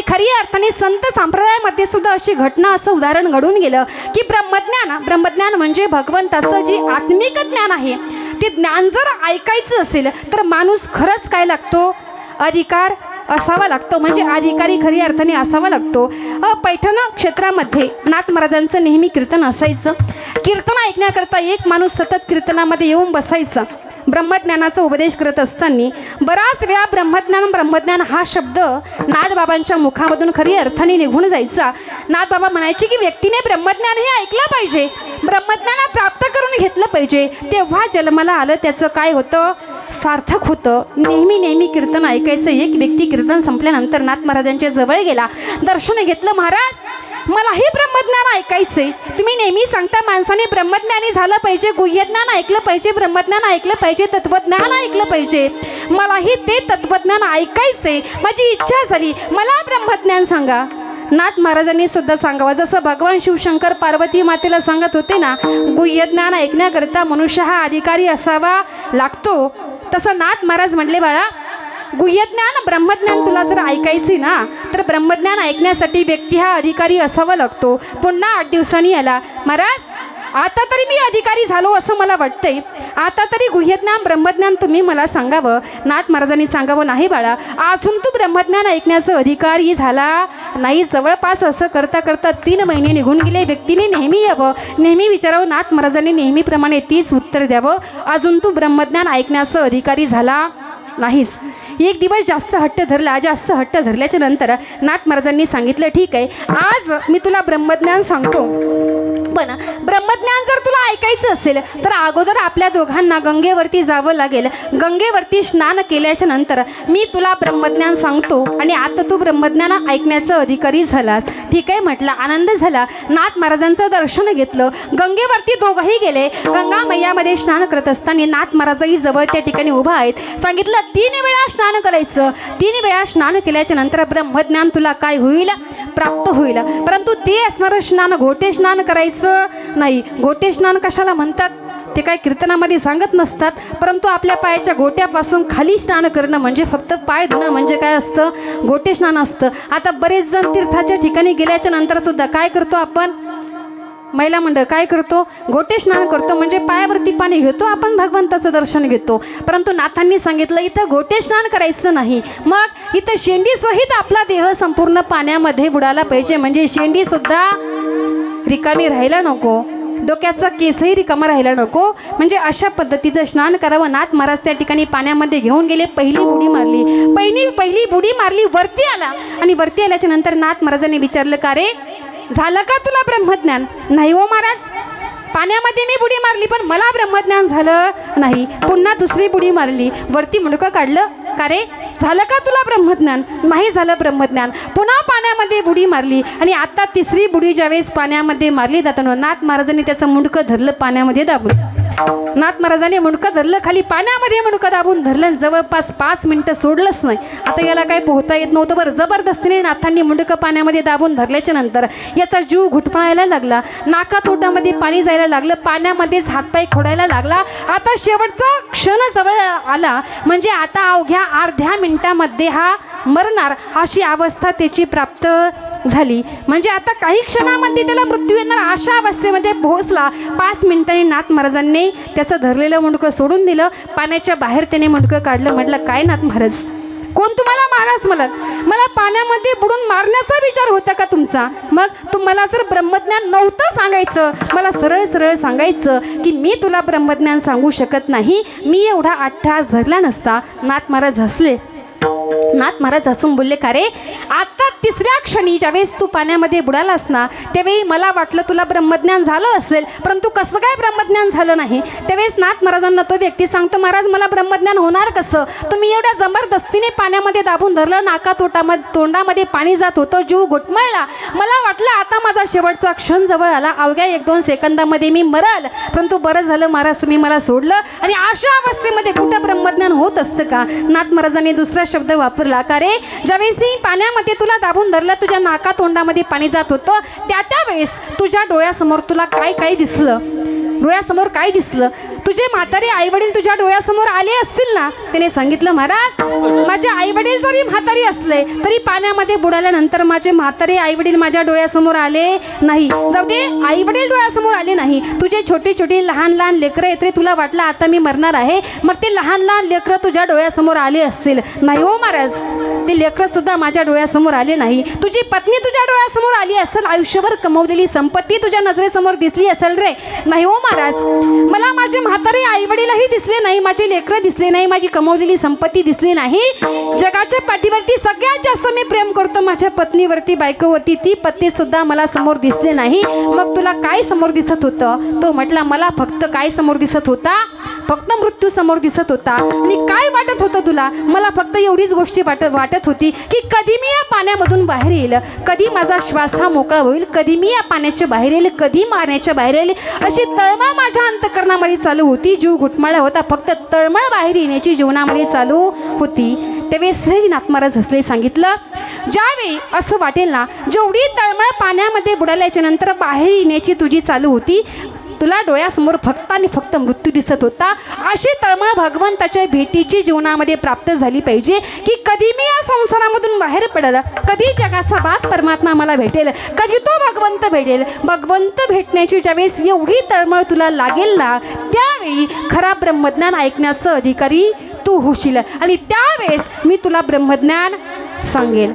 आणि खरी अर्थाने संत संप्रदायामध्ये सुद्धा अशी घटना असं उदाहरण घडून गेलं की ब्रह्मज्ञान ब्रह्मज्ञान म्हणजे भगवंताचं जे आत्मिक ज्ञान आहे ते ज्ञान जर ऐकायचं असेल तर माणूस खरंच काय लागतो? अधिकार असावा लागतो. म्हणजे अधिकारी खरी अर्थाने असावा लागतो. पैठण क्षेत्रामध्ये नाथ महाराजांचं नेहमी कीर्तन असायचं. कीर्तन ऐकण्याकरता एक माणूस सतत कीर्तनामध्ये येऊन बसायचं. ब्रह्मज्ञानाचा उपदेश करत असताना बराच वेळा ब्रह्मज्ञान ब्रह्मज्ञान हा शब्द नाथबाबांच्या मुखामधून खरी अर्थाने निघून जायचा. नाथबाबा म्हणायचे की व्यक्तीने ब्रह्मज्ञान हे ऐकलं पाहिजे. ब्रह्मज्ञान प्राप्त करून घेतलं पाहिजे. तेव्हा जन्माला आलं त्याचं काय होतं? सार्थक होतं. नेहमी नेहमी कीर्तन ऐकायचं. एक व्यक्ती कीर्तन संपल्यानंतर नाथ महाराजांच्या जवळ गेला. दर्शन घेतलं महाराज. मलाही ब्रह्मज्ञान ऐकायचे तुम्ही नेहमी सांगता माणसाने ब्रह्मज्ञानी झालं पाहिजे गुह्यज्ञान ऐकलं पाहिजे ब्रह्मज्ञान ऐकलं पाहिजे तत्वज्ञान ऐकलं पाहिजे. मलाही ते तत्वज्ञान ऐकायचे माझी इच्छा झाली. मला ब्रह्मज्ञान सांगा. नाथ महाराजांनी सुद्धा सांगावं. जसं भगवान शिवशंकर पार्वती मातेला सांगत होते ना गुह्यज्ञान ऐकण्याकरिता मनुष्य हा अधिकारी असावा लागतो. तसं नाथ महाराज म्हटले बाळा गुह्यज्ञान ब्रह्मज्ञान तुला जर ऐकायचे ना तर ब्रह्मज्ञान ऐकण्यासाठी व्यक्ती हा अधिकारी असावा लागतो. पुन्हा आठ दिवसांनी आला महाराज आता तरी मी अधिकारी झालो असं मला वाटतंय. आता तरी गुह्यज्ञान ब्रह्मज्ञान तुम्ही मला सांगावं. नाथ महाराजांनी सांगावं नाही बाळा अजून तू ब्रह्मज्ञान ऐकण्याचा अधिकारी झाला नाही. जवळपास असं करता करता तीन महिने निघून गेले. व्यक्तीने नेहमी यावं. नेहमी विचारावं. नाथ महाराजांनी नेहमीप्रमाणे तीच उत्तर द्यावं. अजून तू ब्रह्मज्ञान ऐकण्याचा अधिकारी झाला नाहीच. एक दिवस जास्त हट्ट धरला जास्त हट्ट धरल्याच्या नंतर नाथ महाराजांनी सांगितलं ठीक आहे आज मी तुला ब्रह्मज्ञान सांगतो. पण ब्रह्मज्ञान जर ऐकायचं असेल तर अगोदर आपल्या दोघांना गंगेवरती जावं लागेल. गंगेवरती स्नान केल्याच्यानंतर मी तुला ब्रह्मज्ञान सांगतो आणि आता तू ब्रह्मज्ञान ऐकण्याचा अधिकारी झालास. ठीक आहे म्हटलं. आनंद झाला. नाथ महाराजांचं दर्शन घेतलं. गंगेवरती दोघंही गेले. गंगा मैयामध्ये स्नान करत असताना नाथ महाराजही जवळ त्या ठिकाणी उभा आहेत. सांगितलं तीन वेळा स्नान करायचं. तीन वेळा स्नान केल्याच्यानंतर ब्रह्मज्ञान तुला काय होईल? प्राप्त होईल. परंतु ते असणारं स्नान घोटे स्नान करायचं नाही. घोटे स्नान कशाला म्हणतात? ते काय कीर्तनामध्ये सांगत नसतात. परंतु आपल्या पायाच्या गोट्यापासून खाली स्नान करणं म्हणजे फक्त पाय धुणं म्हणजे काय असतं? गोटे स्नान असतं. आता बरेच जण तीर्थाच्या ठिकाणी गेल्याच्यानंतर सुद्धा काय करतो आपण? महिला मंडळ काय करतो? गोटे स्नान करतो म्हणजे पायावरती पाणी घेतो आपण भगवंताचं दर्शन घेतो. परंतु नाथांनी सांगितलं इथं गोटे स्नान करायचं नाही. मग इथं शेंडीसहित आपला देह संपूर्ण पाण्यामध्ये बुडाला पाहिजे. म्हणजे शेंडीसुद्धा रिकामी राहायला नको. डोक्याचा केसही रिकामा राहायला नको. म्हणजे अशा पद्धतीचं स्नान करावं. नाथ महाराज त्या ठिकाणी पाण्यामध्ये घेऊन गेले पहिली बुडी मारली. पहिली पहिली बुडी मारली वरती आला. आणि वरती आल्याच्यानंतर नाथ महाराजांनी विचारलं का रे? झालं का तुला ब्रह्मज्ञान? नाही हो महाराज. पाण्यामध्ये मी बुडी मारली पण मला ब्रह्मज्ञान झालं नाही. पुन्हा दुसरी बुडी मारली. वरती मुंडकं काढलं. का रे? झालं का तुला ब्रह्मज्ञान? नाही झालं ब्रह्मज्ञान. पुन्हा पाण्यामध्ये बुडी मारली. आणि आता तिसरी बुडी ज्यावेळेस पाण्यामध्ये मारली जाताना नाथ महाराजांनी त्याचं मुंडकं धरलं पाण्यामध्ये दाबून. नाथ महाराजांनी मुंडकं धरलं खाली पाण्यामध्ये मुंडकं दाबून धरलं जवळपास पाच मिनटं सोडलंच नाही. आता याला काय पोहता येत नव्हतं बरं. जबरदस्तीने नाथांनी मुंडकं पाण्यामध्ये दाबून धरल्याच्या नंतर याचा जीव घुटपळायला लागला. नाकातोटामध्ये पाणी जायला लागलं. पाण्यामध्येच हातपाय खोडायला लागला. आता शेवटचा क्षण जवळ आला. म्हणजे आता अवघ्या अर्ध्या मिनिटामध्ये हा मरणार अशी अवस्था त्याची प्राप्त झाली. म्हणजे आता काही क्षणामध्ये त्याला मृत्यू येणार अशा अवस्थेमध्ये पोहोचला. पाच मिनिटांनी नाथ महाराजांनी त्याचं धरलेलं मुंडकं सोडून दिलं. पाण्याच्या बाहेर त्याने मुंडकं काढलं. म्हटलं काय नाथ महाराज? कोण तुम्हाला महाराज मला मला पाण्यामध्ये बुडून मारण्याचा विचार होता का तुमचा? मग तुम्हाला जर ब्रह्मज्ञान नव्हतं सांगायचं मला सरळ सरळ सांगायचं की मी तुला ब्रह्मज्ञान सांगू शकत नाही. मी एवढा अट्टहास धरला नसता. नाथ महाराज हसले. नाथ महाराज हसून बोलले का रे? आता तिसऱ्या क्षणी ज्यावेळेस तू पाण्यामध्ये बुडालास ना त्यावेळी मला वाटलं तुला ब्रह्मज्ञान झालं असेल परंतु कसं काय ब्रह्मज्ञान झालं नाही? त्यावेळेस नाथ महाराजांना तो व्यक्ती सांगतो महाराज मला ब्रह्मज्ञान होणार कसं? तुम्ही एवढ्या जबरदस्तीने पाण्यामध्ये दाबून धरलं नाका तोटामध्ये तोंडामध्ये पाणी जात होतं जीव घुटमळला. मला वाटलं आता माझा शेवटचा क्षण जवळ आला. अवघ्या एक दोन सेकंदामध्ये मी मरल. परंतु बरं झालं महाराज तुम्ही मला सोडलं. आणि अशा अवस्थेमध्ये कुठं ब्रह्मज्ञान होत असतं का? नाथ महाराजांनी दुसरा शब्द वापरला का रे? ज्यावेळेस मी पाण्यामध्ये तुला दाबून धरलं तुझ्या नाका तोंडामध्ये पाणी जात होतं त्या त्यावेळेस तुझ्या डोळ्यासमोर तुला काय काय दिसलं? डोळ्यासमोर काय दिसलं? तुझे म्हातारे आई वडील तुझ्या डोळ्यासमोर आले असतील ना? त्याने सांगितलं महाराज माझे आई वडील जरी म्हातारी असले तरी पाण्यामध्ये बुडाल्यानंतर माझे म्हातारे आई वडील माझ्या डोळ्यासमोर आले नाही. जाऊ दे आई वडील डोळ्यासमोर आले नाही. तुझे छोटे छोटे लहान लहान लेकरं येत रे तुला वाटलं आता मी मरणार आहे? मग ते लहान लहान लेकरं तुझ्या डोळ्यासमोर आले असतील. नाही हो महाराज ते लेकरं सुद्धा माझ्या डोळ्यासमोर आले नाही. तुझी पत्नी तुझ्या डोळ्यासमोर आली असेल आयुष्यभर कमवलेली संपत्ती तुझ्या नजरेसमोर दिसली असेल रे. नाही हो महाराज मला माझे म्हात म्हातारे आई वडीलही दिसले नाही माझे लेकरं दिसले नाही माझी कमवलेली संपत्ती दिसली नाही. जगाच्या पाठीवरती सगळ्यात जास्त मी प्रेम करतो माझ्या पत्नीवरती बायकोवरती. ती पत्नी सुद्धा मला समोर दिसले नाही. मग तुला काय समोर दिसत होतं? तो म्हटला मला फक्त काय समोर दिसत होता? फक्त मृत्यू समोर दिसत होता. आणि काय वाटत होतं तुला? मला फक्त एवढीच गोष्टी वाटत वाटत होती की कधी मी या पाण्यामधून बाहेर येईल? कधी माझा श्वास हा मोकळा होईल? कधी मी या पाण्याच्या बाहेर येईल? कधी मारण्याच्या बाहेर येईल? अशी तळमळ माझ्या अंतकरणामध्ये चालू होती. जीव घुटमाळा होता. फक्त तळमळ बाहेर येण्याची जीवनामध्ये चालू होती. त्यावेळेस श्री महाराज हसले सांगितलं ज्यावेळी असं वाटेल ना जेवढी तळमळ पाण्यामध्ये बुडाल्याच्या नंतर बाहेर येण्याची तुझी चालू होती तुला डोळ्यासमोर फक्त आणि फक्त मृत्यू दिसत होता. अशी तळमळ भगवंताच्या भेटीची जीवनामध्ये प्राप्त झाली पाहिजे की कधी मी या संसारामधून बाहेर पडेल? कधी जगाचा भाग परमात्मा मला भेटेल? कधी तो भगवंत भेटेल? भगवंत भेटण्याची ज्यावेळेस एवढी तळमळ तुला लागेल ना त्यावेळी खरा ब्रह्मज्ञान ऐकण्याचं अधिकारी तू होशील. आणि त्यावेळेस मी तुला ब्रह्मज्ञान सांगेल.